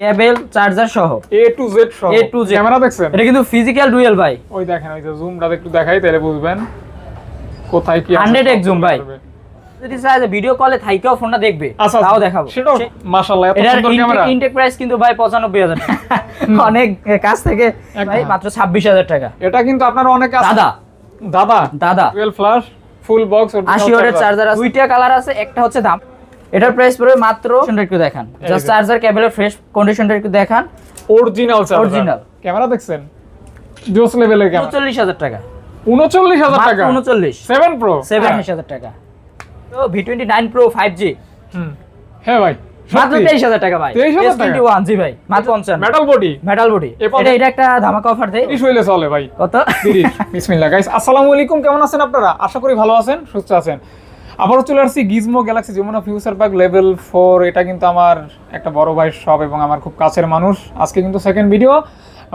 কেবল charger সহ। A to Z সহ। A to Z camera দেখছেন? এটা কিন্তু ফিজিক্যাল ডুয়েল ভাই। ওই দেখেন ওই যে জুমটা একটু দেখাই তাহলে বুঝবেন কোথায় কি 100x zoom ভাই। যদি চায় ভিডিও কলে থাইকেও ফোনটা দেখবে আচ্ছা তাও দেখাবো। সেটাও সে- মাশাআল্লাহ এত সুন্দর ক্যামেরা। ইনটেক প্রাইস কিন্তু ভাই পঁচানব্বই হাজার অনেক কাছ থেকে ভাই মাত্র ছাব্বিশ হাজার টাকা। এটা কিন্তু আপনার অনেক দাদা। দাদা? দাদা। টুয়েলভ ফ্লাশ ফুল বক্স আশি ওয়াটের চার্জার আছে। দুইটা কালার আছে একটা হচ্ছে দাম। এটার প্রাইস পড়বে মাত্র একটু দেখান। জাস্ট চার্জার কেবলের ফ্রেশ কন্ডিশনটা একটু দেখান। Original charger Original। ক্যামেরা দেখছেন? জোস লেভেলের ক্যামেরা উনচল্লিশ হাজার টাকা। উনচল্লিশ হাজার মাত্র টাকা? উনচল্লিশ। সেভেন প্রো সেভেন হাজার টাকা। তো V twenty nine pro five G হ্যাঁ ভাই মাত্র তেইশ হাজার টাকা ভাই। 23,000 টাকা? টোয়েন্টি ওয়ান জি ভাই মাত্র মেটাল বডি মেটাল বডি এটা এটা একটা ধামাকা অফার দেয় তিরিশ হইলে চলে ভাই। কত? তিরিশ। বিসমিল্লাহ। গাইস আসসালামু আলাইকুম কেমন আছেন আপনারা? আশা করি ভালো আছেন সুস্থ আছেন। আবারও চলে আসছি Gizmo Galaxy Jamuna future park level four. এটা কিন্তু আমার একটা বড় ভাইয়ের শপ এবং আমার খুব কাছের মানুষ। আজকে কিন্তু সেকেন্ড ভিডিও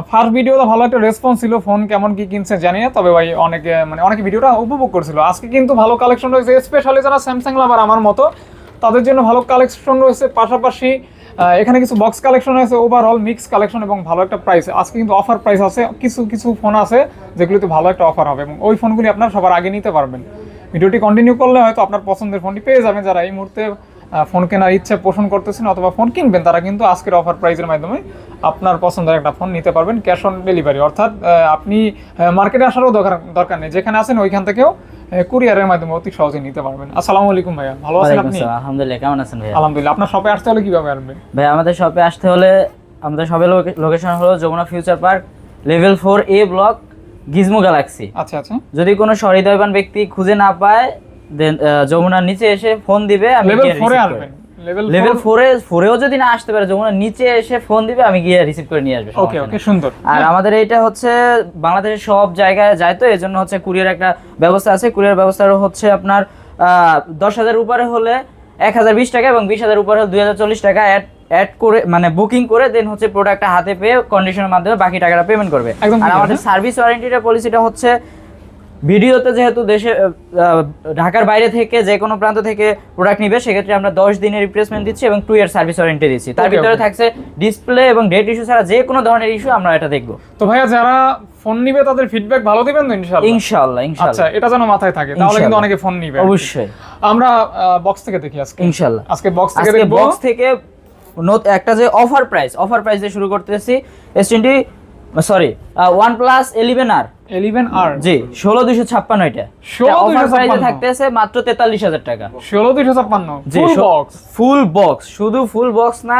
ফার্স্ট ভিডিওতে ভালো একটা রেসপন্স ছিল ফোন কেমন কি কিনছে জানি না, তবে ভাই অনেকে মানে অনেকে ভিডিওটা উপভোগ করছিল। আজকে কিন্তু ভালো কালেকশন রয়েছে স্পেশালি যারা স্যামসাং লাভার আমার মতো, তাদের জন্য ভালো কালেকশন রয়েছে। পাশাপাশি এখানে কিছু বক্স কালেকশন আছে ওভারঅল মিক্স কালেকশন এবং ভালো একটা প্রাইস আজকে কিন্তু অফার প্রাইস আছে, কিছু কিছু ফোন আছে যেগুলোতে ভালো একটা অফার হবে এবং ওই ফোনগুলি আপনার সবার আগে নিতে পারবেন। ভিডিওটি কন্টিনিউ করলে হয়তো আপনার পছন্দের ফোনটি পেয়ে যাবেন। যারা এই মুহূর্তে ফোন কেনার ইচ্ছা পোষণ করতেছেন অথবা ফোন কিনবেন তারা কিন্তু আজকের অফার প্রাইসের মাধ্যমে আপনার পছন্দের একটা ফোন নিতে পারবেন ক্যাশ অন ডেলিভারি অর্থাৎ আপনি মার্কেটে আসারও দরকার দরকার নেই। যেখানে আছেন ওইখান থেকেও কুরিয়ারের মাধ্যমে অতি সহজে নিতে পারবেন। আসসালামু আলাইকুম ভাইয়া ভালো আছেন আপনি? আলহামদুলিল্লাহ কেমন আছেন ভাই আলহামদুলিল্লাহ। আপনার শপে আসতে হলে কীভাবে আসবেন? ভাই আমাদের শপে আসতে হলে আমাদের শপের লোকেশন হলো Jamuna future park level four A block Gizmo Galaxy. আচ্ছা আচ্ছা। যদি কোনো সহৃদয়বান ব্যক্তি খুঁজে না পায় দেন যমুনার নিচে এসে ফোন দিবে আমি লেভেল ফোরে ফোরেও যদি না আসতে পারে যমুনার নিচে এসে ফোন দিবে আমি গিয়ে রিসিভ করে নিয়ে আসব ওকে ওকে সুন্দর। আর আমাদের এইটা হচ্ছে বাংলাদেশের সব জায়গায় যায় তো এই জন্য হচ্ছে কুরিয়ার একটা ব্যবস্থা আছে। কুরিয়ার ব্যবস্থাটা হচ্ছে আপনার দশ হাজার উপরে হলে এক হাজার বিশ টাকা এবং বিশ হাজার উপরে হলে দুই হাজার চল্লিশ টাকা অ্যাড অ্যাড করে মানে বুকিং করে দেন হচ্ছে প্রোডাক্টটা হাতে পেয়ে কন্ডিশনের মাধ্যমে বাকি টাকাটা পেমেন্ট করবে। আর আমাদের। সার্ভিস ওয়ারেন্টিটা পলিসিটা হচ্ছে ভিডিওতে যেহেতু দেশে ঢাকার বাইরে থেকে যে কোনো প্রান্ত থেকে প্রোডাক্ট নিবে সেক্ষেত্রে আমরা দশ দিনের রিপ্লেসমেন্ট দিচ্ছি এবং টু ইয়ার সার্ভিস ওয়ারেন্টি দিচ্ছি। তার ভিতরে থাকছে ডিসপ্লে এবং ডেট ইস্যু ছাড়া যে কোনো ধরনের ইস্যু আমরা এটা দেখব। তো ভাইয়া যারা ফোন নিবে তাদের ফিডব্যাক ভালো দিবেন তো ইনশাআল্লাহ? ইনশাল্লাহ আচ্ছা এটা যেন মাথায় থাকে তাহলে কিন্তু অনেকে ফোন নিবে অবশ্যই। আমরা বক্স থেকে দেখি আজকে। ইনশাল্লাহ আজকে বক্স থেকে বক্স থেকে একটা যে অফার প্রাইস অফার প্রাইস দিয়ে শুরু করতেছি। S twenty sorry one plus eleven আর 11 আর জি ষোলো দুশো ছাপ্পান্ন এটা। 16,256 অফার প্রাইসে থাকতেছে মাত্র তেতাল্লিশ হাজার টাকা। 16256 জি ফুল বক্স ফুল বক্স শুধু ফুল বক্স না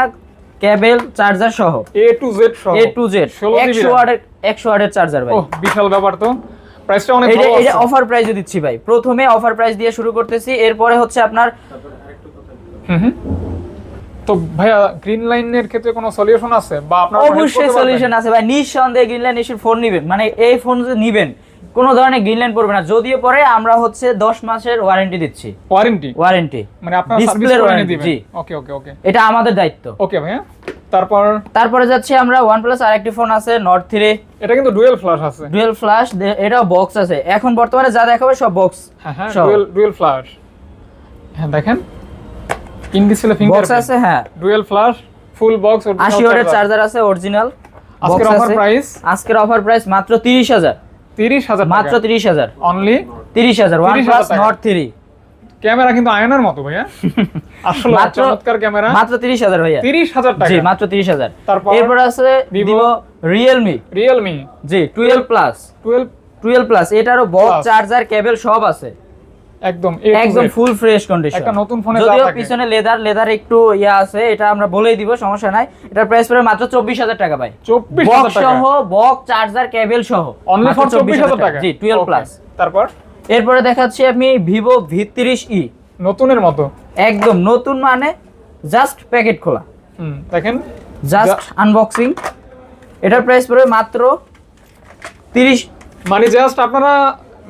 কেবল চার্জার সহ। এ টু জেড সহ। এ টু জেড 16 একশো GB ওয়াটের একশো ওয়াটের চার্জার ভাই। বিশাল ব্যাপার তো। প্রাইসটা অনেক ভালো এটা অফার প্রাইসে দিচ্ছি ভাই। প্রথমে অফার প্রাইস দিয়ে শুরু করতেছি এরপরে হচ্ছে আপনার হুম হুম। তো ভাইয়া গ্রিন লাইনের ক্ষেত্রে কোনো সলিউশন আছে? বা আপনারা অবশ্যই সলিউশন আছে ভাই। নিঃসন্দেহে গ্রিনল্যান্ড এসে ফোন নিবেন। মানে এই ফোন যদি নিবেন কোনো ধরনের গ্রিনল্যান্ড পড়বে না। যদিও পরে আমরা হচ্ছে 10 মাসের ওয়ারেন্টি দিচ্ছি। ওয়ারেন্টি ওয়ারেন্টি মানে আপনারা করে দিবেন জি। ওকে ওকে ওকে এটা আমাদের দায়িত্ব। ওকে ভাইয়া। তারপর? তারপরে যাচ্ছে আমরা OnePlus আরেকটি ফোন আছে নট থ্রি এটা কিন্তু ডুয়েল ফ্ল্যাশ আছে। ডুয়েল ফ্ল্যাশ এটাও বক্স আছে। এখন বর্তমানে যা দেখাবে সব বক্স হ্যাঁ হ্যাঁ। ডুয়েল ডুয়েল ফ্ল্যাশ হ্যাঁ দেখেন। ইন ডিসপ্লে বক্স আছে হ্যাঁ। ডুয়েল ফ্ল্যাশ ফুল বক্স আশি ওয়াটের চার্জার আছে অরিজিনাল আজকের অফার প্রাইস আজকের অফার প্রাইস মাত্র তিরিশ হাজার। তিরিশ হাজার মাত্র তিরিশ হাজার। অনলি তিরিশ হাজার ওয়ান 30,000 প্লাস টাকা। নট থ্রি ক্যামেরা কিন্তু আয়নার মতো ভাইয়া। আসলে মাত্র- চমৎকার ক্যামেরা। মাত্র তিরিশ হাজার ভাইয়া। তিরিশ হাজার টাকা। জি মাত্র তিরিশ হাজার। তারপর? এরপর আছে Vivo? Realme Realme G twelve plus twelve twelve plus এটারও বক্স চার্জার কেবল সব আছে। একদম একদম ফুল ফ্রেশ কন্ডিশন একটা নতুন ফোনে যদিও পিছনে লেদার লেদার একটু ইয়া আছে এটা আমরা বলেই দিব সমস্যা নাই। এটার প্রাইস পড়বে মাত্র চব্বিশ হাজার টাকা ভাই। চব্বিশ বক্স হাজার টাকা। সহ বক্স চার্জার কেবল সহ। অনলি ফর চব্বিশ হাজার টাকা। জি টুয়েলভ Okay. প্লাস তারপর? এরপরে দেখাচ্ছি আমি ভিভো ভি তিরিশ ই নতুনের মতো। একদম নতুন মানে জাস্ট প্যাকেট খোলা। হুম দেখেন। জাস্ট আনবক্সিং এটার প্রাইস পড়বে মাত্র তিরিশ মানে জাস্ট আপনারা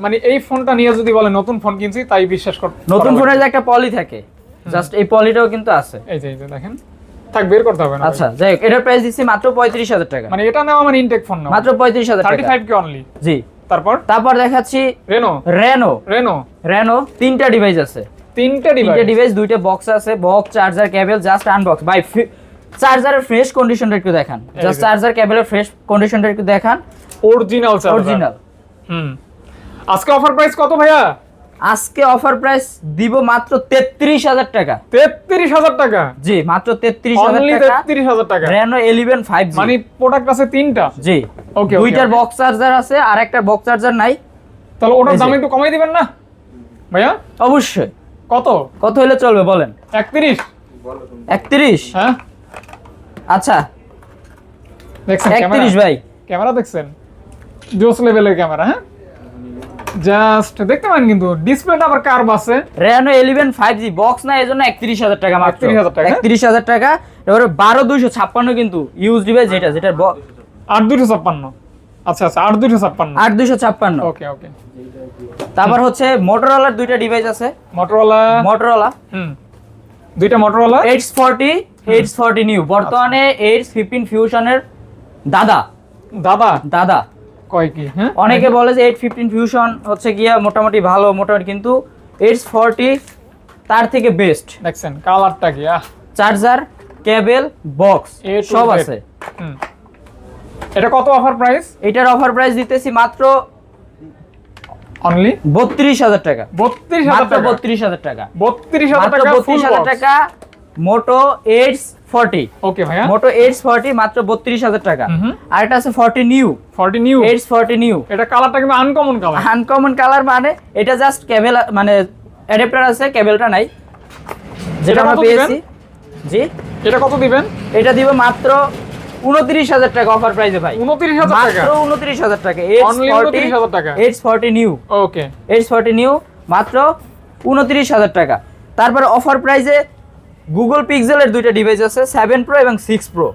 মানে এই ফোনটা নিয়ে যদি বলে নতুন ফোন কিনছি তাই বিশ্বাস কর নতুন ফোনের যে একটা পলি থাকে জাস্ট এই পলিটাও কিন্তু আছে। এই যে এই যে দেখেন। থাক বের করতে হবে না। আচ্ছা যাই হোক এটার প্রাইস দিচ্ছি মাত্র পঁয়ত্রিশ হাজার টাকা। মানে এটা নেওয়া মানে ইনটেক ফোন না মাত্র পঁয়ত্রিশ হাজার থার্টি টাকা। ফাইভ কে অনলি জি। তারপর? তারপর দেখাচ্ছি রেনো রেনো রেনো রেনো তিনটা ডিভাইস আছে। তিনটা ডিভাইস তিনটা ডিভাইস দুইটা বক্স আছে box charger cable just unbox ভাই চার্জারের ফ্রেশ কন্ডিশনটা একটু দেখান। জাস্ট চার্জার কেবলের ফ্রেশ কন্ডিশনটা একটু দেখান। Original original hmm. আজকে অফার প্রাইস কত ভাইয়া? আজকে অফার প্রাইস দিব মাত্র তেত্রিশ হাজার টাকা। তেত্রিশ হাজার টাকা? জি মাত্র তেত্রিশ হাজার অনলি টাকা। তেত্রিশ হাজার টাকা। রেনো ইলেভেন ফাইভ মানে প্রোডাক্ট আছে তিনটা? জি। ওকে দুইটার বক্স চার্জার আছে আর একটা বক্স চার্জার নাই। তাহলে ওটার দাম একটু কমাই দিবেন না? ভাইয়া? অবশ্যই। কত? কত হলে চলবে বলেন। একত্রিশ? একত্রিশ? হ্যাঁ। আচ্ছা। দেখছেন একত্রিশ ভাই। ক্যামেরা দেখছেন? জোস লেভেলের ক্যামেরা হ্যাঁ? জাস্ট দেখতে পারেন কিন্তু ডিসপ্লেটা আবার কার্ভ আছে। Reno eleven five G box না এই জন্য একত্রিশ হাজার টাকা মাত্র। 31,000 টাকা? একত্রিশ হাজার টাকা এবারে বারো দুইশো ছাপ্পান্ন কিন্তু ইউজ ডিভাইস যেটা দুশো ছাপ্পান্ন। আচ্ছা আচ্ছা আট দুশো ছাপ্পান্ন। আট দুইশো ছাপ্পান্ন। ওকে ওকে তারপর হচ্ছে মোটরওয়ালার দুইটা ডিভাইস আছে। মোটরওয়ালা মোটরওয়ালা হুম। দুইটা মোটরওয়ালা eights forty eights forty new বর্তমানে এইটস ফিফটিন ফিউশনের দাদা। দাদা? দাদা। কয় কি হ্যাঁ? অনেকে বলে যে এইট ফিফটিন ফিউশন হচ্ছে গিয়া মোটামুটি ভালো মোটামুটি কিন্তু এইটস ফর্টি তার থেকে বেস্ট দেখছেন কালারটা কি আহ। চার্জার কেবল বক্স সব আছে। এটা কত অফার প্রাইস এটার অফার প্রাইস দিতেছি মাত্র অনলি বত্রিশ হাজার টাকা। বত্রিশ হাজার মাত্র টাকা? বত্রিশ হাজার টাকা। বত্রিশ হাজার মাত্র টাকা বত্রিশ হাজার টাকা মোটো এইটস ফর্টি ওকে ভাইয়া। মোটো এইটস ফর্টি মাত্র বত্রিশ হাজার টাকা। আর এটা আছে forty neo forty neo edge forty neo এটা কালারটা কিন্তু আনকমন কালার আনকমন কালার মানে এটা জাস্ট কেবল মানে অ্যাডাপ্টার আছে কেবলটা নাই। যেটা আমরা পেয়েছি। জি। এটা কত দিবেন? এটা দিব মাত্র উনত্রিশ হাজার টাকা অফার প্রাইসে ভাই। উনত্রিশ হাজার টাকা। উনত্রিশ হাজার টাকা। Only 29,000 টাকা। Edge forty neo okay edge forty neo মাত্র উনত্রিশ হাজার টাকা। তারপরে অফার প্রাইসে গুগল পিক্সেলের দুইটা ডিভাইস আছে সেভেন প্রো এবং six pro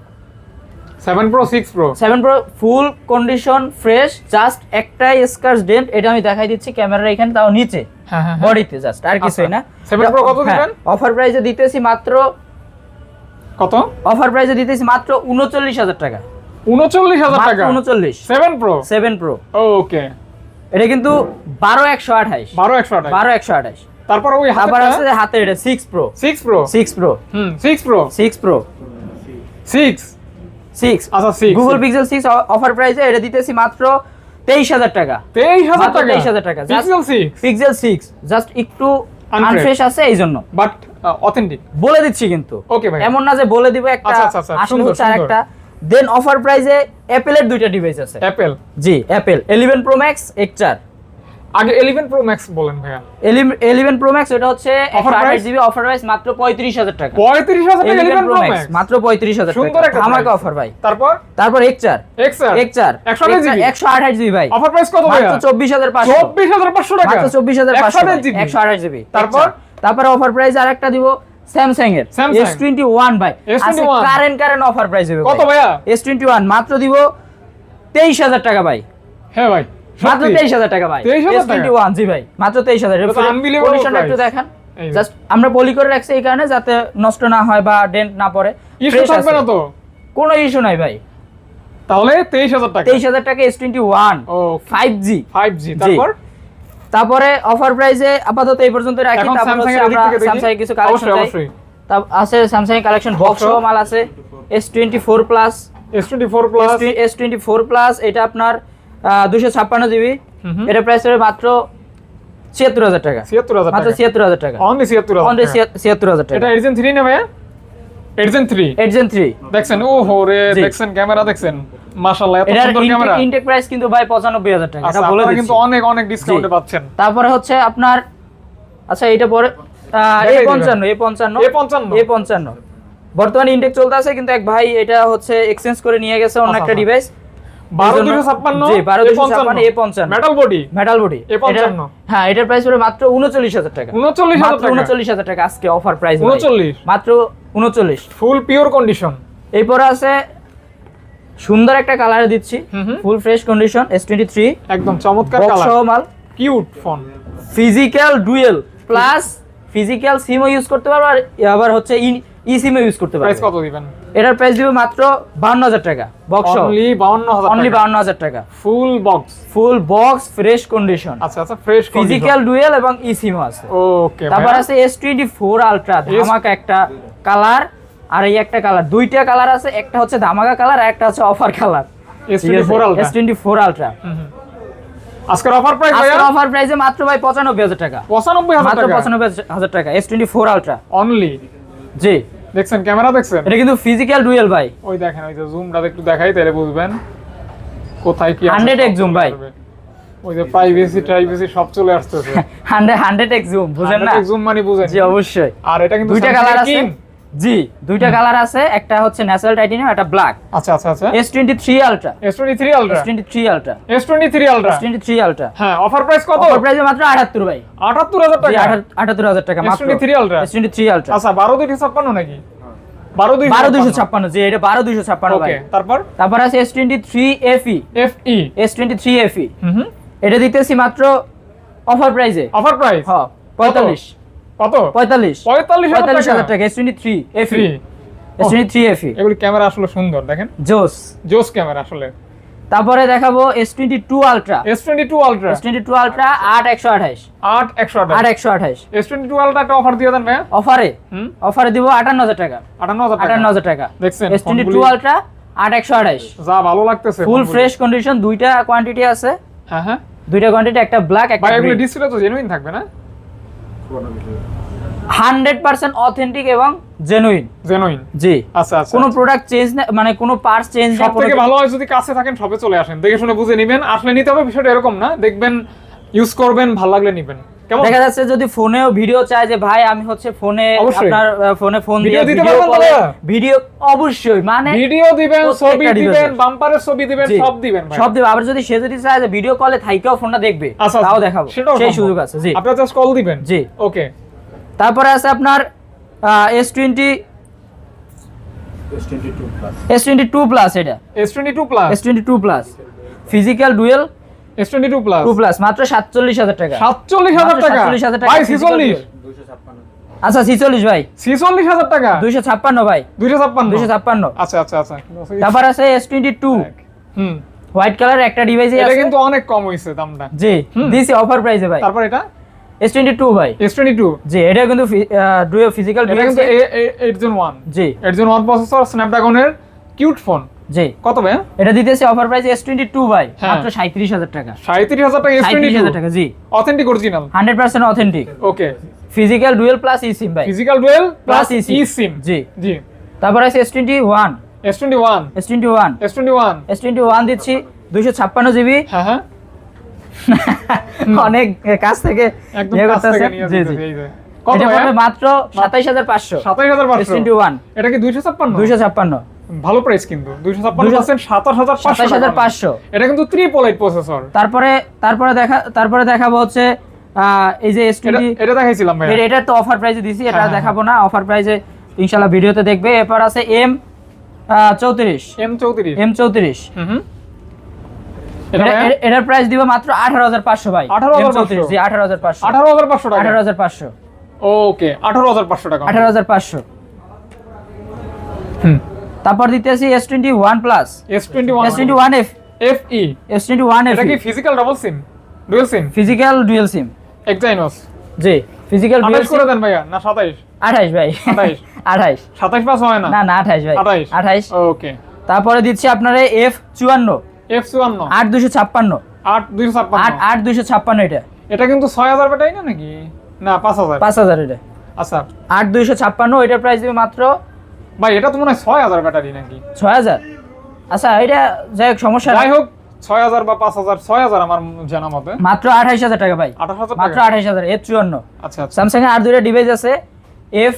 seven pro six pro seven pro full condition fresh just একটাই স্কার্স ডেন্ট এটা আমি দেখাই দিচ্ছি ক্যামেরার এখানে তাও নিচে হ্যাঁ হ্যাঁ বডিতে জাস্ট আর কিছুই না। আচ্ছা। 7 Pro কত দিবেন? অফার প্রাইসে দিতেছি মাত্র কত? অফার প্রাইসে দিতেছি মাত্র উনচল্লিশ হাজার টাকা। উনচল্লিশ হাজার টাকা? উনচল্লিশ। Seven pro seven pro okay এটা কিন্তু বারো একশো আঠাইশ বারো একশো আঠাশ। বারো একশো আঠাইশ তারপর ওই আবার আছে যে হাতে এটা six pro six pro six pro hmm six pro six pro six six আচ্ছা six Google Pixel six offer প্রাইসে এটা দিতেছি মাত্র তেইশ হাজার টাকা। তেইশ হাজার মাত্র টাকা? 23,000 টাকা। Pixel six Pixel six just একটু. আনফ্রেশ আছে এই জন্য। বাট অথেন্টিক বলে দিচ্ছি কিন্তু। ওকে ভাই এমন না যে বলে দিব একটা আচ্ছা, আচ্ছা, আচ্ছা, আসলে সুন্দর, হচ্ছে আর সুন্দর। একটা দেন অফার প্রাইসে অ্যাপেলের দুইটা ডিভাইস আছে। অ্যাপেল জি Apple eleven pro max X চার। আগে ইলেভেন প্রো ম্যাক্স বলেন ভাইয়া। ইলেভেন প্রো ম্যাক্স এটা হচ্ছে Offer price? GB offer price মাত্র পঁয়ত্রিশ হাজার টাকা। পঁয়ত্রিশ হাজার টাকা eleven eleven pro pro max মাত্র পঁয়ত্রিশ হাজার সুন্দর টাকা। একটা ধামাকা অফার ভাই। তারপর? তারপর এক্স চার এক্স আর এক্স চার একশো আঠাশ জিবি? একশো আঠাশ জিবি ভাই। অফার প্রাইস কত ভাইয়া? মাত্র চব্বিশ হাজার পাঁচশো। চব্বিশ হাজার পাঁচশো টাকা। মাত্র চব্বিশ হাজার একশো পাঁচশো আঠাশ জিবি? একশো আঠাশ জিবি। তারপর? তারপরে অফার প্রাইস আর একটা দিব স্যামসাং এর Samsung। এস টোয়েন্টি ওয়ান ভাই S21 current current offer price হবে কত ভাইয়া? এস টোয়েন্টি ওয়ান মাত্র দিব তেইশ হাজার টাকা ভাই। হ্যাঁ ভাই। মাত্র সত্যি? তেইশ হাজার টাকা? ভাই 23,000 জি ভাই মাত্র তেইশ হাজার। এটা তো unbelievable কন্ডিশনটা একটু। দেখান। জাস্ট আমরা পলি করে রাখছি এই কারণে যাতে নষ্ট না হয় বা ডেন্ট না পড়ে। ইস্যু থাকবে না তো? কোনো ইস্যু নাই ভাই। তাহলে তেইশ হাজার টাকা। তেইশ হাজার টাকা এস টোয়েন্টি ওয়ান ও ফাইভ জি ফাইভ জি। তারপর? তারপরে অফার প্রাইসে আপাতত এই পর্যন্ত রাখি। তারপর হচ্ছে আমরা স্যামসাং কিছু কালেকশন চাই। আছে স্যামসাং কালেকশন বক্স মাল আছে। S twenty four plus S twenty four plus S twenty four plus এটা আপনার দুশো ছাপ্পান্ন জিবি। এটা প্রাইস হবে মাত্র ছিয়াত্তর হাজার টাকা। ছিয়াত্তর হাজার মাত্র টাকা। ছিয়াত্তর হাজার টাকা। অনলি ছিয়াত্তর অনলি হাজার টাকা। ছিয়াত্তর হাজার টাকা। এটা থ্রি না ভাইয়া থ্রি এডজেন থ্রি দেখছেন? ও হো রে দেখছেন ক্যামেরা দেখছেন? মাশাআল্লাহ এত সুন্দর ক্যামেরা। ইনটেক প্রাইস কিন্তু ভাই পঁচানব্বই হাজার টাকা আচ্ছা এটা বলে দিচ্ছি। কিন্তু অনেক অনেক ডিসকাউন্টে পাচ্ছেন। তারপরে হচ্ছে আপনার আচ্ছা এটা পরে এ দেখাই দিবেন। পঞ্চান্ন এ পঞ্চান্ন। এ পঞ্চান্ন। এ পঞ্চান্ন। বর্তমানে ইনটেক চলতে আছে কিন্তু এক ভাই এটা হচ্ছে এক্সচেঞ্জ করে নিয়ে গেছে অন্য আচ্ছা, একটা আচ্ছা। Device metal body. Metal body. হ্যাঁ এটার প্রাইস পড়বে মাত্র উনচল্লিশ হাজার টাকা। উনচল্লিশ হাজার উনচল্লিশ হাজার টাকা আজকে অফার প্রাইস উনচল্লিশ। মাত্র উনচল্লিশ। ফুল পিওর কন্ডিশন এরপরে আছে সুন্দর একটা কালার দিচ্ছি। Full fresh condition S twenty three একদম চমৎকার সহ মাল। Cute phone physical dual plus physical সিমও use করতে পারব আর আবার হচ্ছে ই সিমও ইউজ করতে প্রাইস পারব কত দিবেন? এটার প্রাইস দিব মাত্র বান্ন হাজার টাকা। বক্স অনলি 52000 অনলি টাকা। বান্ন হাজার টাকা। Full box full box fresh condition আচ্ছা আচ্ছা ফ্রেশ ফিজিক্যাল ডুয়েল এবং ই সিমও আছে। ওকে তারপর আছে এস টোয়েন্টি ফোর আলট্রা ধামাকা একটা কালার আর এই একটা কালার। দুইটা কালার আছে একটা হচ্ছে ধামাকা কালার আর একটা হচ্ছে offer colour. S24। S twenty four ultra. আজকের অফার প্রাইস আজকের অফার প্রাইসে মাত্র ভাই পঁচানব্বই হাজার টাকা। পঁচানব্বই হাজার মাত্র টাকা? পঁচানব্বই হাজার টাকা S twenty four ultra only জি। দেখছেন ক্যামেরা দেখছেন? এটা কিন্তু ফিজিক্যাল ডুয়েল ভাই। ওই দেখেন ওই যে জুমটা একটু দেখাই তাহলে বুঝবেন কোথায় কি আছে 100 এক জুম ভাই। ওই যে প্রাইভেসি প্রাইভেসি সব চলে আসছে 100 100 এক জুম বুঝেন না? জুম মানে বুঝেন। জি অবশ্যই। আর এটা কিন্তু দুইটা কালার আছে। জি দুইটা কালার আছে একটা হচ্ছে ন্যাচারাল টাইটেনিয়াম একটা ব্ল্যাক। আচ্ছা আচ্ছা আচ্ছা। S twenty three ultra S23 Ultra S twenty three ultra S23 Ultra S ultra হ্যাঁ অফার প্রাইস কত? অফার প্রাইসে মাত্র আটাত্তর ভাই। 78000 টাকা? আটাত্তর হাজার টাকা মাত্র। S23 Ultra? S twenty three ultra আচ্ছা 12 256 নাকি? 12 বারো দুইশো ছাপ্পান্ন জি এটা বারো দুইশো ছাপ্পান্ন ভাই। তারপর? তারপর আছে S twenty three F E FE S twenty three F E হুম এটা দিতেছি মাত্র অফার প্রাইসে অফার প্রাইস হ্যাঁ পঁয়তাল্লিশ। কত? পঁয়তাল্লিশ। 45000 হাজার টাকা। এস এফি এস এগুলি ক্যামেরা আসলে সুন্দর দেখেন। জোস। জোস ক্যামেরা আসলে। তারপরে দেখাবো S twenty two ultra S22 Ultra S twenty two ultra আট একশো আঠাইশ 8 128 আট একশো আঠাইশ S22 Ultra একটা অফার দিয়ে দেন ভাইয়া। অফারে? হুম? অফারে দিব আটান্ন হাজার টাকা। 58000 টাকা। আটান্ন হাজার টাকা। দেখছেন এস টোয়েন্টি টু ফোনগুলি আট একশো আঠাইশ যা ভালো লাগতেছে ফুল ফ্রেশ কন্ডিশন দুইটা কোয়ান্টিটি আছে। হ্যাঁ হ্যাঁ। দুইটা কোয়ান্টিটি একটা ব্ল্যাক একটা ভাই এগুলো ডিসপ্লে তো জেনুইন থাকবে না? হান্ড্রেড পার্সেন্ট অথেন্টিক এবং জেনুইন। জেনুইন। জি। আচ্ছা আচ্ছা। কোনো প্রোডাক্ট চেঞ্জ মানে কোনো পার্টস চেঞ্জ সব থেকে ভালো হয় যদি কাছে থাকেন সবে চলে আসেন। দেখে শুনে বুঝে নিবেন। আসলে নিতে হবে বিষয়টা এরকম না। দেখবেন ইউজ করবেন ভালো লাগলে নিবেন। দেখা যাচ্ছে যদি ফোনেও ভিডিও চায় যে ভাই আমি হচ্ছে ফোনে আপনার ফোনে ফোন দিয়ে দিতে ভিডিও পারবেন ভিডিও অবশ্যই মানে ভিডিও দিবেন ছবি দিবেন। বাম্পারের ছবি দিবেন সব দিবেন ভাই সব দেবে আবার যদি সে যদি চায় যে ভিডিও কলে থাইকেও ফোনটা দেখবে আচ্ছা তাও দেখাবো। সেই সুযোগ আছে জি। আপনারা জাস্ট কল দিবেন? জি। ওকে তারপরে আছে আপনার S twenty S twenty two plus এটা। S22 plus S twenty two plus physical dual S22 plus two plus মাত্র সাতচল্লিশ হাজার টাকা। 47000 টাকা? 47,000 টাকা ভাই 46। আচ্ছা ছিচল্লিশ ভাই। 46000 টাকা? দুইশো ছাপ্পান্ন ভাই। 256 দুইশো ছাপ্পান্ন। আচ্ছা আচ্ছা আচ্ছা। তারপর আছে এস টোয়েন্টি টু হুম। হোয়াইট কালার একটা ডিভাইসে এটা কিন্তু অনেক কম হইছে দামটা। জি দিছি অফার প্রাইসে ভাই। তারপর এটা? এস টোয়েন্টি টু ভাই S22 জি এটা কিন্তু ফিজিক্যাল এটা কিন্তু এইট জন ওয়ান জি। এইট জন ওয়ান প্রসেসর স্ন্যাপড্রাগনের কিউট ফোন জি। কত ভাই এটা দিতেছে offer price S twenty two ভাই। মাত্র সাঁত্রিশ হাজার টাকা। সাঁত্রিশ হাজার টাকা এস সাঁত্রিশ হাজার টাকা জি। Authentic original hundred percent authentic okay physical dual plus eSIM ভাই physical dual plus eSIM জি। জি। তারপর আছে S twenty one S twenty one S twenty one S twenty one S twenty one দিচ্ছি দুইশো ছাপ্পান্ন জিবি হ্যাঁ হ্যাঁ। অনেক কাছ থেকে একদম কাছ থেকে। নিয়ে জি জি। কত মাত্র সাতাইশ হাজার পাঁচশো। সাতাইশ হাজার এস পাঁচশো? টোয়েন্টি ওয়ান এটা কি দুইশো ছাপ্পান্ন? দুইশো ছাপ্পান্ন। ভালো প্রাইস কিন্তু। দুইশো ছাপ্পান্ন দুইশো- পার্সেন্ট সাতাশ হাজার সাতাইশ পাঁচশো হাজার টাকা। পাঁচশো। এটা কিন্তু ট্রিপল এইট প্রসেসর তারপরে তারপরে দেখা তারপরে দেখাবো হচ্ছে এই যে এস এটা দেখাইছিলাম ভাই এটা তো অফার প্রাইসে দিছি এটা হ্যাঁ, হ্যাঁ, দেখাবো না অফার প্রাইসে ইনশাল্লাহ ভিডিওতে দেখবে। এরপর আছে এম চৌত্রিশ। এম চৌত্রিশ। এম চৌত্রিশ। হুম হুম। এটা এটা- এ- এটার প্রাইস দিব মাত্র আঠারো হাজার পাঁচশো ভাই। 18,500 M34 জি আঠারো হাজার পাঁচশো। আঠারো হাজার পাঁচশো টাকা। আঠারো হাজার পাঁচশো। ওকে আঠারো হাজার পাঁচশো টাকা। আঠারো হাজার পাঁচশো। হুম। তারপর S twenty one plus S twenty one S twenty one F F E S twenty one F এটা কি physical double SIM dual SIM physical dual SIM Exynos জি ফিজিক্যাল ডুয়েল করে দেন ভাইয়া। না সাতাইশ। আঠাইশ ভাই। 28 আঠাইশ সাতাইশ পাস হয় না? না না আঠাইশ ভাই। 28 আঠাইশ ওকে। তারপরে দিচ্ছি আপনার এফ চুয়ান্ন। এফ চুয়ান্ন। আট দুশো ছাপ্পান্ন। আট দুইশো ছাপ্পান্ন। আট আট দুশো ছাপ্পান্ন এটা। এটা কিন্তু ছয় হাজার বেটাই না নাকি? না পাঁচ হাজার। পাঁচ হাজার এটা। আচ্ছা। আট দুইশো ছাপ্পান্ন এটার প্রাইস দিবে মাত্র ভাই এটা তো মনে হয় ছয় হাজার ব্যাটারি নাকি? ছয় হাজার? আচ্ছা এটা যাই হোক সমস্যা যাই হোক ছয় হাজার বা পাঁচ হাজার ছয় হাজার আমার জানা মতে মাত্র আঠাইশ হাজার টাকা ভাই। আঠাশ হাজার মাত্র আঠাইশ হাজার এফ চুয়ান্ন। আচ্ছা আচ্ছা। স্যামসাং এর আর দুইটা ডিভাইস আছে এফ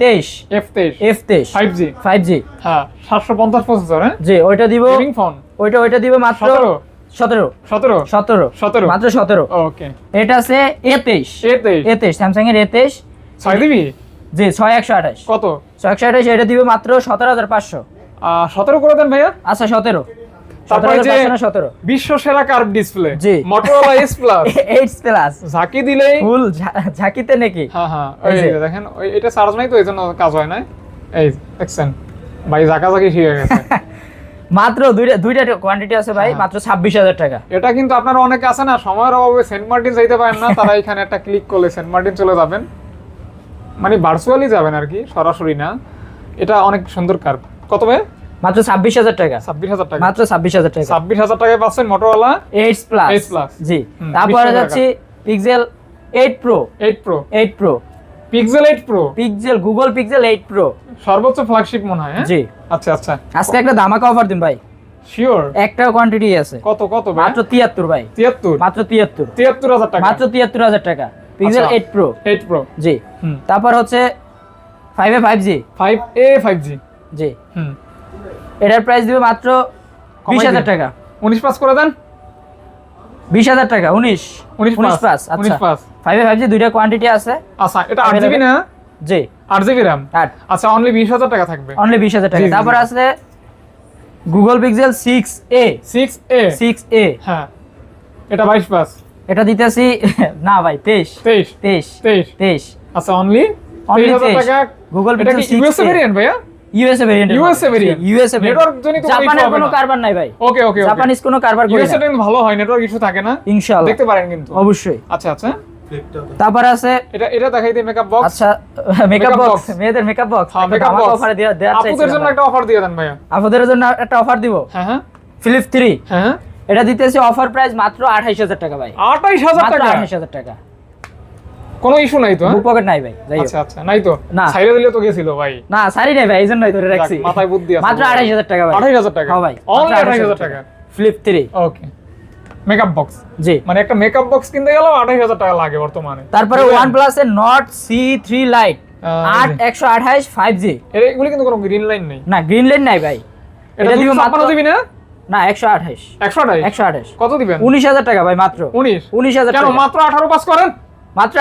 তেইশ। এফ তেইশ। এফ তেইশ। ফাইভ জি ফাইভ জি হ্যাঁ সাতশো পঞ্চাশ প্রসেসর হ্যাঁ? জি ওইটা দিব ফোন ওইটা ওইটা দিবে মাত্র সতেরো। সতেরো। সতেরো? সতেরো। সতেরো? মাত্র সতেরো। ওকে এটা আছে এ তেইশ। এ তেইশ। এ তেইশ স্যামসাং এর এ তেইশ। ছয় দিবি? জি ছয় একশো আঠাশ। কত? ছয় একশো আঠাশ এটা দিবে মাত্র সতেরো হাজার পাঁচশো। সতেরো করে দেন ভাইয়া? আচ্ছা সতেরো। তারপরে সতেরো যে- হাজার পাঁচশো না সতেরো? বিশ্ব সেরা কার্ভ ডিসপ্লে জি। Motorola S plus eight plus ঝাঁকি দিলেই ফুল ঝাঁকিতে নাকি? হ্যাঁ হ্যাঁ দেখেন এটা চার্জ নাই তো এই জন্য কাজ হয় না এই দেখছেন? ভাই ঝাঁকা ঝাঁকি শিখে গেছে। মাত্র দুইটা দুইটা কোয়ান্টিটি আছে ভাই হ্যাঁ। মাত্র ছাব্বিশ হাজার টাকা। এটা কিন্তু আপনারা অনেকে আছে না সময়ের অভাবে সেন্ট মার্টিন যাইতে পারেন না তারা এখানে একটা ক্লিক করলে সেন্ট মার্টিন চলে যাবেন। মানে ভার্চুয়ালি যাবেন আর কি সরাসরি না। এটা অনেক সুন্দর কার কত ভাই? মাত্র ছাব্বিশ হাজার টাকা। ছাব্বিশ হাজার টাকা। মাত্র ছাব্বিশ হাজার টাকা। ছাব্বিশ হাজার টাকায় পাচ্ছেন Motorola eight plus H plus। জি। তারপরে 20 টাকা। যাচ্ছি Pixel eight pro eight pro eight pro Pixel eight pro Pixel Google Pixel eight pro সর্বোচ্চ ফ্ল্যাগশিপ মনে হয় হ্যাঁ? জি। আচ্ছা আচ্ছা। আজকে একটা ধামাকা অফার দিন ভাই। শিওর একটা কোয়ান্টিটি আছে। কত কত ভাই? মাত্র তিয়াত্তর ভাই। তিয়াত্তর? মাত্র তিয়াত্তর। তিয়াত্তর হাজার টাকা। মাত্র তিয়াত্তর হাজার টাকা। পিক্সেল আচ্ছা। এইট প্রো এইট প্রো জি। তারপর হচ্ছে five A five G five A five G জি। হুম। এটার প্রাইস দিবে মাত্র কমাই বিশ হাজার দিন। টাকা। উনিশ পাস করে দেন। বিশ হাজার টাকা উনিশ। উনিশ উনিশ পাস পাস উনিশ আচ্ছা পাস। ফাইভ এ ফাইভ জি দুইটা কোয়ান্টিটি আছে। আচ্ছা এটা আট জিবি না? জি। আট জিবি র্যাম আট। আচ্ছা অনলি বিশ হাজার টাকা থাকবে। অনলি বিশ হাজার জি, টাকা তারপর আছে Google Pixel six A six A six A হ্যাঁ। এটা বাইশ পাস। এটা দিতেছি না ভাই তেইশ। তেইশ। তেইশ। তেইশ। তেইশ। আচ্ছা অনলি 23 টাকা। গুগল পিক্সেল ইউএসএ ভেরিয়েন্ট ভাইয়া? USA variant USA variant? USA Network জনিত জাপানের কোনো কারবার নাই ভাই। ওকে ওকে জাপানিজ কোনো কারবার করি ইউএসএ কিন্তু ভালো হয় নেটওয়ার্ক ইস্যু থাকে না। ইনশাআল্লাহ। দেখতে পারেন কিন্তু। অবশ্যই। আচ্ছা আচ্ছা। তারপর আছে এটা এটা দেখাই দিই মেকআপ বক্স আচ্ছা মেকআপ বক্স মেয়েদের মেকআপ বক্স হ্যাঁ মেকআপ বক্স অফার অফারে দেওয়া দেওয়া আপুদের জন্য একটা অফার দিয়ে দেন ভাইয়া। আপনাদের জন্য একটা অফার দিব। হ্যাঁ হ্যাঁ। ফিলিপ থ্রি হ্যাঁ হ্যাঁ। এটা দিতেছি অফার প্রাইস মাত্র আঠাইশ হাজার টাকা ভাই। আঠাইশ হাজার মাত্র টাকা? আঠাইশ হাজার টাকা। কোনো ইস্যু নাই তো হ্যাঁ? বুক পকেট নাই ভাই আচ্ছা আচ্ছা নাই তো? না। সাইডে দিলে তো গেছিল ভাই। না সারি নাই ভাই এই জন্যই ধরে রাখছি। মাথায় বুদ্ধি আছে। মাত্র আঠাইশ হাজার টাকা ভাই। আঠাইশ হাজার টাকা? হ্যাঁ ভাই অনলি আঠাইশ হাজার টাকা। Flip three okay makeup box জি। মানে একটা মেকআপ বক্স কিনতে আঠাইশ হাজার টাকা লাগে বর্তমানে। তারপরে প্লাস এর আট একশো আঠাইশ ফাইভ জি এর এগুলি কিন্তু কোনো গ্রিন লাইন নেই। না গ্রিন লাইন নাই ভাই। এটা দিব মাত্র জিবি না? না একশো আঠাইশ একশো আঠাইশ একশো আঠাইশ কত দিবেন? উনিশ হাজার টাকা ভাই মাত্র। উনিশ? উনিশ হাজার টাকা। মাত্র আঠারো পাস করেন? মাত্র।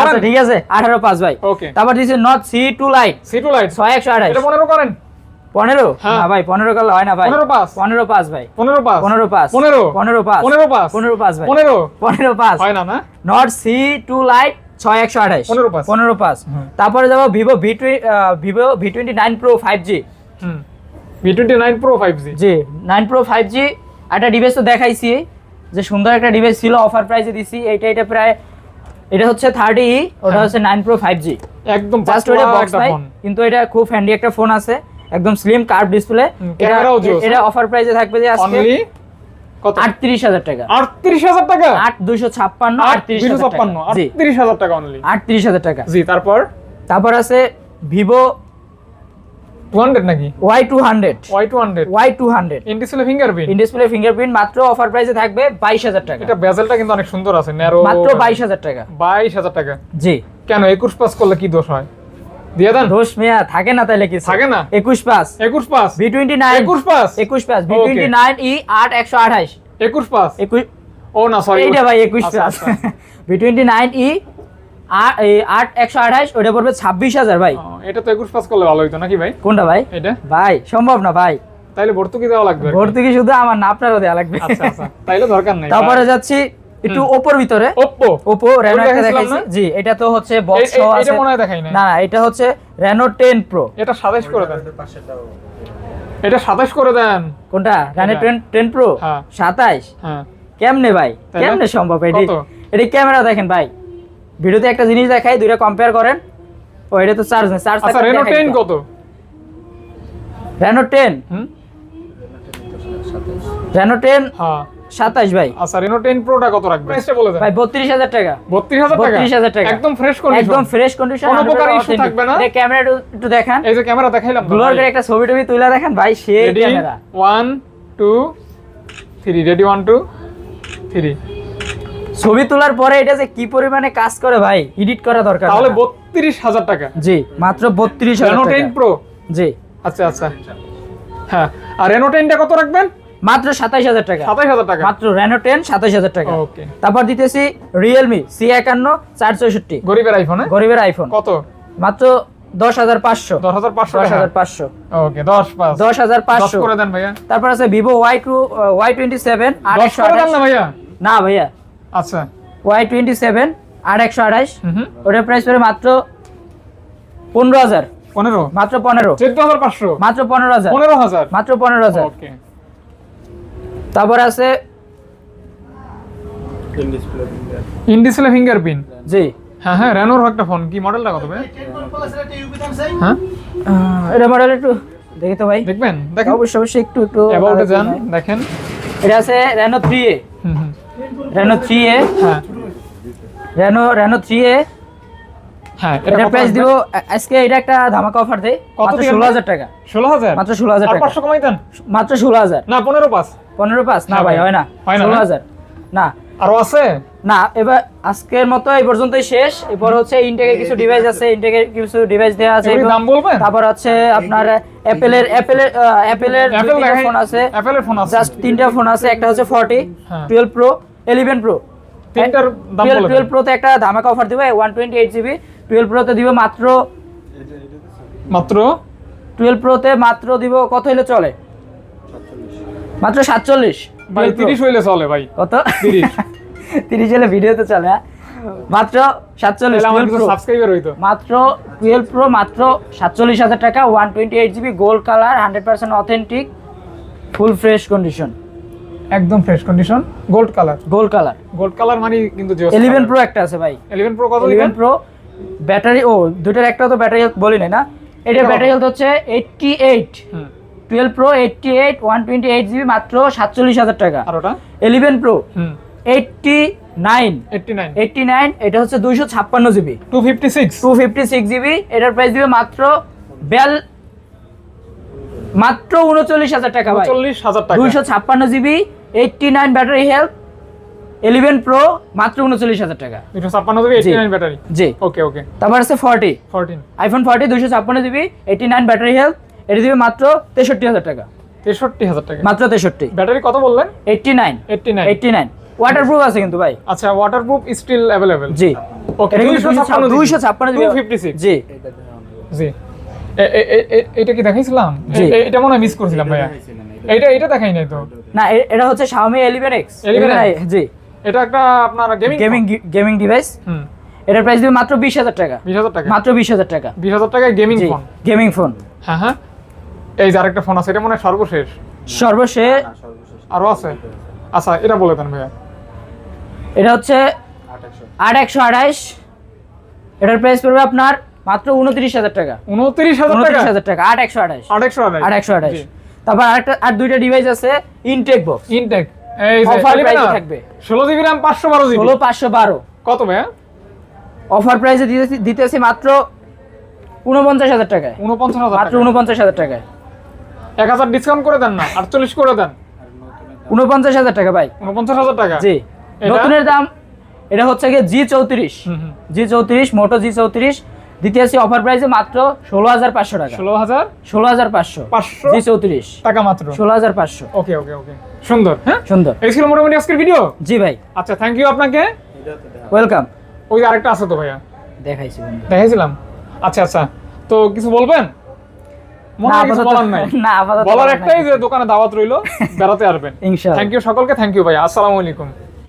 আচ্ছা ঠিক আছে আঠারো পাঁচ ভাই। ওকে। তারপর দিচ্ছে note C two lite C two lite ছয় একশো পনেরো করেন। পনেরো? হ্যাঁ। না ভাই পনেরো করলে হয় না ভাই। পনেরো পাস। পনেরো পাঁচ ভাই। পনেরো পাস। পনেরো পাঁচ পনেরো। পনেরো পাঁচ পনেরো পাস। পনেরো পাঁচ ভাই। পনেরো। পনেরো পাঁচ হয় না না? নট সি টু লাইট ছয় একশো আঠাইশ পনেরো পাঁচ তারপরে যাব Vivo V Vivo V twenty nine pro five G হুম V twenty nine pro five G জি নাইন প্রো একটা ডিভাইস তো দেখাইছি যে সুন্দর একটা ডিভাইস ছিল অফার প্রাইসে দিছি এইটা এটা প্রায় এটা হচ্ছে থার্টি ওটা হ্যাঁ। হচ্ছে নাইন প্রো ফাইভ জি একদম জাস্ট ওটা বক্স নাই কিন্তু এটা খুব হ্যান্ডি একটা ফোন আছে একদম স্লিম কার্ভ ডিসপ্লে এটা অফার প্রাইসে থাকবে যে আজকে কত? আটত্রিশ হাজার টাকা। আটত্রিশ হাজার টাকা? আট দুইশো ছাপ্পান্ন আট আটত্রিশ দুশো হাজার টাকা। ছাপ্পান্ন জি। আটত্রিশ হাজার টাকা অনলি টাকা। জি তারপর? তারপর আছে ভিভো টু হান্ড্রেড নাকি? Y two hundred Y two hundred Y two hundred in display fingerprint in display fingerprint মাত্র অফার প্রাইসে থাকবে বাইশ হাজার টাকা। এটা বেজেলটা কিন্তু অনেক সুন্দর আছে ন্যারো মাত্র বাইশ হাজার টাকা। বাইশ হাজার টাকা। জি। কেন একুশ পাস করলে কি দোষ হয়? দিয়ে দেন। দোষ মেয়া থাকে না তাইলে কিছু। থাকে না। একুশ পাস একুশ পাস ভি টোয়েন্টি নাইন একুশ পাস একুশ pass V Okay. Twenty nine E আট একশো আঠাইশ একুশ পাস একুশ ও না সরি এইটা ভাই একুশ আচ্ছা, পাস আচ্ছা। ভি নাইন ই আট একশো আঠাইশ ওটা পড়বে ছাব্বিশ হাজার ভাই। এটা তো একুশ পাস করলে ভালো হইতো নাকি ভাই? কোনটা ভাই? এটা? ভাই সম্ভব না ভাই। তাইলে ভর্তুকি দেওয়া লাগবে ভর্তুকি শুধু আমার না আপনারও দেওয়া লাগবে। আচ্ছা আচ্ছা। তাইলে দরকার নাই। তারপরে যাচ্ছি একটু ওপোর ভিতরে। ওপ্পো ওপো রেনো একটা দেখাইছি। জি এটা তো হচ্ছে বক্স সহ এটা মনে হয় দেখাই না না এটা হচ্ছে রেনো টেন প্রো এটা সাতাইশ করে দেন। এটা সাতাইশ করে দেন। কোনটা? রেনো। টেন টেন প্রো হ্যাঁ। সাতাইশ? হ্যাঁ। কেমনে ভাই? কেমনে সম্ভব এটি? এটি ক্যামেরা দেখেন ভাই। ভিডিওতে একটা জিনিস দেখাই দুইটা কম্পেয়ার করেন। ও এটা তো চার্জ নেই চার্জ আচ্ছা রেনো টেন কত? রেনো টেন হুম? রেনো টেন হ্যাঁ। সাতাইশ ভাই। আচ্ছা রেনো টেন প্রোটা কত রাখবে প্রাইসটা বলে দেন। ভাই বত্রিশ হাজার টাকা। বত্রিশ হাজার টাকা? 32,000 টাকা। একদম ফ্রেশ কন্ডিশন একদম ফ্রেশ কন্ডিশন কোনো প্রকার issue থাকবে না? ক্যামেরা একটু দেখান। এই যে ক্যামেরা দেখাইলাম করে একটা ছবি টবি তুলে দেখেন ভাই সে ready camera one two three ready one two three ছবি তোলার পরে এটা যে কি পরিমাণে কাজ করে ভাই এডিট করা দরকার। তাহলে না। বত্রিশ হাজার টাকা। জি মাত্র বত্রিশ হাজার রেনো টাকা। টেন প্রো জি। আচ্ছা আচ্ছা। হ্যাঁ আর রেনো টেনটা কত রাখবেন? মাত্র সাতাইশ হাজার টাকা। সাতাইশ হাজার টাকা। মাত্র রেনো টেন সাতাইশ হাজার টাকা। ওকে তারপর দিতেছি একান্ন চার চৌষট্টি গরিবের আইফোন গরিবের আইফোন কত? মাত্র দশ হাজার পাঁচশো। দশ হাজার পাঁচশো দশ হাজার পাঁচশো। ওকে দশ পাঁচ। দশ হাজার দশ পাঁচশো করে দেন ভাইয়া। তারপর আছে Vivo Y two Y twenty seven না ভাইয়া। না ভাইয়া আচ্ছা। ওয়াই টোয়েন্টি সেভেন আট একশো আঠাশ। ওটার প্রাইস পড়ে মাত্র পনেরো হাজার। পনেরো? মাত্র পনেরো। চোদ্দ হাজার পাঁচশো? মাত্র পনেরো হাজার। পনেরো হাজার? মাত্র পনেরো হাজার। ওকে তারপর আছে ইন ডিসপ্লে ফিঙ্গারপ্রিন্ট জি। হ্যাঁ হ্যাঁ রেনোর একটা ফোন কি মডেলটা কত ভাই? হ্যাঁ? এটা মডেল একটু দেখি তো ভাই। দেখবেন? দেখেন। অবশ্যই অবশ্যই একটু একটু অ্যাবাউটে যান দেখেন। এটা আছে রেনো থ্রি এ হুম হুম। রেনো থ্রি এ হ্যাঁ। রেনো রেনো থ্রি এ হ্যাঁ এটা প্রাইস দিব? আজকে এটা একটা ধামাকা অফার দেই কত মাত্র দিবেন ষোলো ভাই? হাজার টাকা। ষোলো হাজার? মাত্র ষোলো হাজার আর টাকা। পাঁচশো কমাই দেন। মাত্র ষোলো হাজার। না পনেরো পাঁচ। পনেরো পাঁচ? না ভাই ভাই। হয় না। না ষোলো না? হাজার। না। আরও আছে? না এবার আজকের মতো এই পর্যন্তই শেষ। এরপর হচ্ছে কিছু ডিভাইস আছে কিছু ডিভাইস আছে। দাম বলবেন? তারপর আছে আপনার অ্যাপেলের অ্যাপেলের অ্যাপেলের অ্যাপেল দেখাই ফোন আছে। অ্যাপেলের ফোন আছে। জাস্ট তিনটা ফোন আছে একটা হচ্ছে ফর্টি হ্যাঁ। টুয়েলভ প্রো ইলেভেন প্রো তিনটার দাম বলে দেন। টুয়েলভ প্রোতে একটা ধামাকা অফার দিব one twenty eight GB twelve প্রোতে দিব মাত্র মাত্র? টুয়েলভ প্রোতে মাত্র দিব কত হলে চলে? মাত্র সাতচল্লিশ। ভাই তিরিশ হইলে চলে ভাই। কত? 30 তিরিশ হলে ভিডিওতে চলে হ্যাঁ? মাত্র সাতচল্লিশ তাহলে আমার টুয়েলভ কিছু প্রো সাবস্ক্রাইবার হইতো। মাত্র টুয়েলভ প্রো মাত্র সাতচল্লিশ হাজার টাকা one twenty eight GB gold colour hundred percent authentic full fresh condition একদম fresh condition gold colour gold colour gold colour মানে কিন্তু ইলেভেন প্রো একটা আছে ভাই। 11 প্রো কত ইলেভেন দিবেন প্রো ব্যাটারি ও দুটার একটা তো ব্যাটারি হেলথ বলি না। এটা ব্যাটারি হেলথ হচ্ছে এইটটি এইট হুম। Twelve pro eighty eight one twenty eight GB মাত্র সাতচল্লিশ হাজার টাকা। আর ওটা? Eleven pro eighty nine 89 eighty nine এটা হচ্ছে দুইশো ছাপ্পান্ন GB 256 two fifty six GB এটার প্রাইস দিবে মাত্র বেল মাত্র উনচল্লিশ হাজার টাকা 49000 টাকা। দুইশো ছাপ্পান্ন GB eighty nine battery health eleven pro মাত্র উনচল্লিশ হাজার টাকা। দুশো ছাপ্পান্ন জিবি এইটি নাইন ব্যাটারি জি। ওকে ওকে তারপর আছে ফর্টি ফোরটিন আইফোন ফর্টি দুশো ছাপ্পান্ন GB eighty nine battery health এটি দিবে মাত্র তেষট্টি হাজার টাকা। তেষট্টি হাজার টাকা। মাত্র তেষট্টি। ব্যাটারি কত বললেন? Eighty nine eighty nine eighty nine waterproof আছে কিন্তু ভাই। আচ্ছা ওয়াটারপ্রুফ স্টিল অ্যাভেলেবেল জি। ওকে দুইশো ছাপ্পান্ন জিবি ফিফটি সিক্স জি। জি। এটা কি দেখাইছিলাম? এটা মনে হয় মিস করেছিলাম ভাইয়া। এটা এটা দেখাই নাই তো? না এটা হচ্ছে Xiaomi 11X 11X জি। এটা একটা আপনার গেমিং গেমিং গেমিং ডিভাইস হুম। এটার প্রাইস দিবে মাত্র 20000 টাকা। 20000 টাকা? মাত্র 20000 টাকা। 20000 টাকায় গেমিং ফোন গেমিং ফোন হ্যাঁ হ্যাঁ। এই যে আরেকটা ফোন আছে এটা মনে হয় সর্বশেষ? সর্বশেষ। আরও আছে? আচ্ছা এটা বলে দেন ভাইয়া। এটা হচ্ছে 8128 এটার প্রাইস পড়বে আপনার মাত্র 29000 টাকা। 29000 টাকা? 29000 টাকা 8128 8128 8128 তারপর আরেকটা আর দুইটা ডিভাইস আছে ইনটেক বক্স ইনটেক এই থাকবে। ষোলো জিবি র্যাম পাঁচশো বারো জিবি ষোলো পাঁচশো বারো। কত ভাইয়া? অফার প্রাইসে দিতেছি দিতেছি মাত্র উনপঞ্চাশ হাজার টাকায়। উনপঞ্চাশ হাজার মাত্র উনপঞ্চাশ হাজার টাকায়। এক হাজার ডিসকাউন্ট করে দেন না আটচল্লিশ করে দেন। উনপঞ্চাশ হাজার টাকা ভাই। উনপঞ্চাশ হাজার টাকা? জি। নতুনের দাম এটা হচ্ছে গিয়ে জি চৌত্রিশ। জি চৌত্রিশ মোটো জি চৌত্রিশ দ্বিতীয় অফার প্রাইসে মাত্র ষোলো হাজার পাঁচশো টাকা। ষোলো হাজার? ষোলো হাজার পাঁচশো। পাঁচশো? চৌত্রিশ। টাকা মাত্র? ষোলো হাজার পাঁচশো। ওকে ওকে ওকে। সুন্দর হ্যাঁ? সুন্দর। এই ছিল মোটামুটি আজকের ভিডিও জি ভাই। আচ্ছা থ্যাংক ইউ আপনাকে। ওয়েলকাম ওই আরেকটা আছে তো ভাইয়া। দেখাইছি দেখাইছিলাম? আচ্ছা আচ্ছা। তো কিছু বলবেন? বলার একটাই যে দোকানে দাওয়াত রইল বেড়াতে আসবেন। থ্যাংক ইউ সকলকে থ্যাংক ইউ ভাইয়া। আসসালামু আলাইকুম।